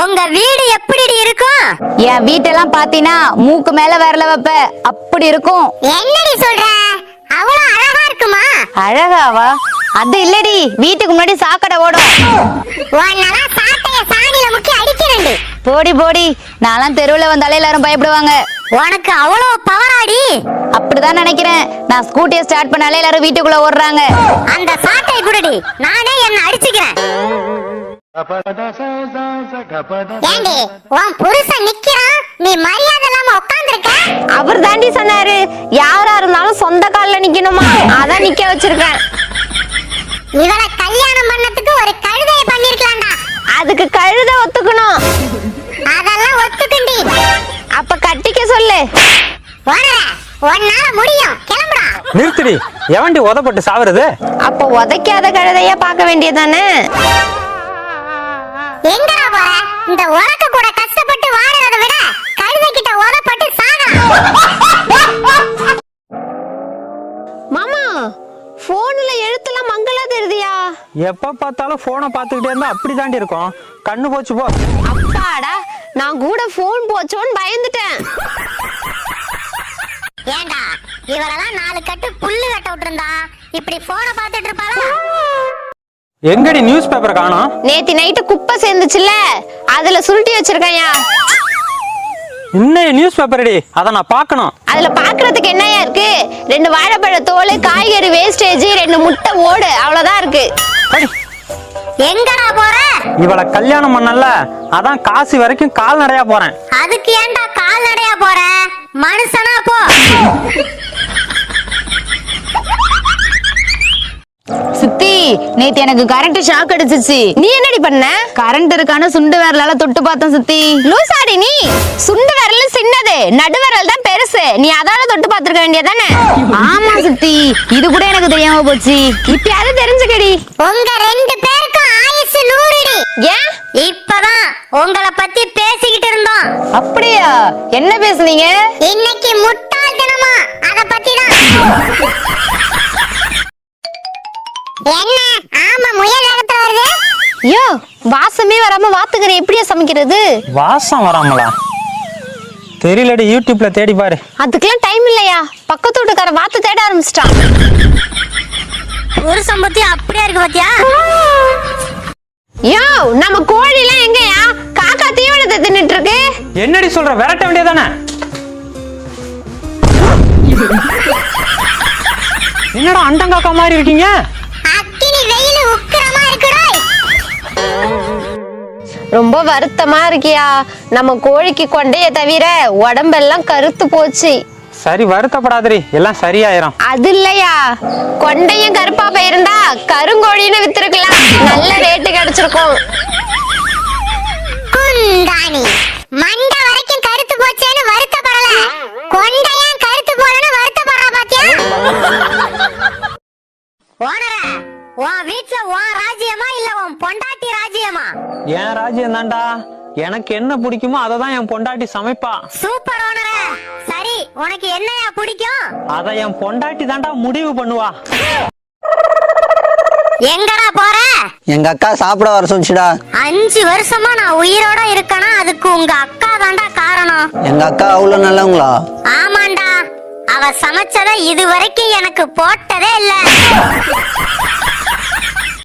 உங்க வீடு எப்படி இருக்கும்? என் வீட்டெல்லாம் பாத்தீனா மூக்கு மேல விரல வைப்ப. அப்படி இருக்கும். என்னடி சொல்ற? அவ்வளவு அழகா இருக்குமா? அழகாவா? அது இல்லடி. வீட்டுக்கு முன்னாடி சாக்கடை ஓடும். உன்னெல்லாம் சாட்டைய சாணியில முக்கி அடிக்கிறேன்டி. போடி போடி. நான்லாம் தெருவுல வந்தாலே எல்லாரும் பயப்படுவாங்க. உனக்கு அவ்வளவு பவராடி அப்படிதான் நினைக்கிறேன். நான் ஸ்கூட்டியை ஸ்டார்ட் பண்ணாலே எல்லாரும் வீட்டுக்குள்ள ஓடுறாங்க. அந்த சாட்டை குடுடி. நானே என்ன அடிச்சுக்கிறேன். ஏண்டி உன் புருஷன் நிக்கிறான்? நீ மரியாதை இல்லாம உட்கார்ந்திருக்க அவர் தாண்டி சொன்னாரு. யாரா இருந்தாலும் சொந்த கால்ல நிக்கணுமா? அதான் நிக்க வச்சிருக்கேன். இவளை கல்யாணம் பண்ணதுக்கு ஒரு கழுதையை பண்ணிருக்கலாம்டா. அதுக்கு கழுத ஒத்துக்கணும். அதெல்லாம் ஒத்துக்குண்டி. அப்ப கட்டிக்க சொல்லு. ஓனர உன்னால முடியும். கிளம்புடா. நிறுத்துடி. எவன்டி உதப்பட்டு சாவுறது? அப்ப உதைக்காத கழுதையா பார்க்க வேண்டியதானே எங்கடா போற? இந்த உலக்க கூட கஷ்டப்பட்டு வாடுறதை விட கழுதை கிட்ட உதப்பட்டு சாகலாம். மாமா போன்ல எழுத்தெல்லாம் மங்களா தெரியுதியா எப்ப பார்த்தாலும் போனை பார்த்துக்கிட்டே இருந்தா அப்படி தாண்டி இருக்கும். கண்ணு போச்சு போ. அப்பாடா நான் கூட போன் போச்சோன்னு பயந்துட்டேன். ஏண்டா இவரெல்லாம் நாலு கட்டு புல்லு கட்ட விட்டுருந்தா. இப்படி போன பார்த்துட்டு இருப்பாளா? எங்கடி நியூஸ் பேப்பர் காணோம்? நேத்தி நைட்டு குப்பை சேர்ந்துச்சுல்ல? அதுல சுருட்டி வச்சிருக்கையா இன்னைய நியூஸ் பேப்பர்டி அதை நான் பார்க்கணும். அதுல பாக்குறதுக்கு என்னையா இருக்கு? ரெண்டு வாழைப்பழ தோல் காய்கறி வேஸ்டேஜ் ரெண்டு முட்டை ஓடு அவ்வளவுதான் இருக்கு. அடி, எங்கடா போற? இவளை கல்யாணம் பண்ணல. அதான் காசி வரைக்கும் கால்நடையா போறேன். அதுக்கு ஏன்டா கால்நடையா போற? மனுஷனா போ. நேத்து எனக்கு கரண்ட் ஷாக் அடிச்சிச்சு. நீ என்னடி பண்ண? கரண்ட் இருக்கான சுண்டு விரலால தொட்டு பார்த்தேன் சித்தி. லூசாடி நீ. சுண்டு விரல் சின்னது. நடு விரல் தான் பெருசு. நீ அதால தொட்டு பார்த்திருக்க வேண்டியதானே ஆமா சித்தி. இது கூட எனக்கு தெரியாம போச்சு. இப்பயாவது தெரிஞ்சுக்கடி. உங்க ரெண்டு பேருக்கும் ஆயுசு நூறுடி. ஏன்? இப்பதான் உங்களை பத்தி பேசிக்கிட்டு இருந்தோம். அப்படியா? என்ன பேசுனீங்க? இன்னைக்கு முட்டாள்தனமா அத பத்தி தான் என்ன? ஆமா முயல் வேகத்துல வருது. ஐயோ வாசமே வராம வாத்துக்கறி எப்படியா சமைக்கிறது? வாசம் வராமலா? தெரியலடி யூடியூப்ல தேடி பாரு. அதுக்கெல்லாம் டைம் இல்லையா? பக்கத்து வீட்டுக்கார வாத்து தேட ஆரம்பிச்சிட்டான். புருஷன் பத்தி அப்படியே இருக்கு பாத்தியா? யோ நம்ம கோழி எல்லாம் எங்கயா? காக்கா தீவனத்தை தின்னுட்டு இருக்கு என்னடி சொல்ற? விரட்ட வேண்டியதானே என்னடா அண்டங்காக்கா மாதிரி இருக்கீங்க? ரொம்ப வருத்தமா இருக்கியா? நம்ம கோழிக்கு கொண்டைய தவிர உடம்பெல்லாம் கருத்து போச்சு. சரி வருத்தப்படாதடி. எல்லாம் சரியாயிரும். அது இல்லையா? கொண்டையும் கருப்பா போயிருந்தா கருங்கோழின்னு வித்திருக்கலாம். நல்ல ரேட்டு கிடைச்சிருக்கும். குந்தாணி என் ராஜ்யம் தான்டா எனக்கு என்ன பிடிக்குமோ அதை தான் என் பொண்டாட்டி சமைப்பா. சூப்பர் ஓனர. சரி உனக்கு என்னையா பிடிக்கும்? அதை என் பொண்டாட்டி தான்டா முடிவு பண்ணுவா. எங்கடா போற? எங்க அக்கா சாப்பிட வர சொல்லிச்சுடா. அஞ்சு வருஷமா நான் உயிரோட இருக்கேனா? அதுக்கு உங்க அக்கா தாண்டா காரணம். எங்க அக்கா அவ்வளவு நல்லவங்களா? ஆமாண்டா. அவ சமைச்சத இது வரைக்கும் எனக்கு போட்டதே இல்ல.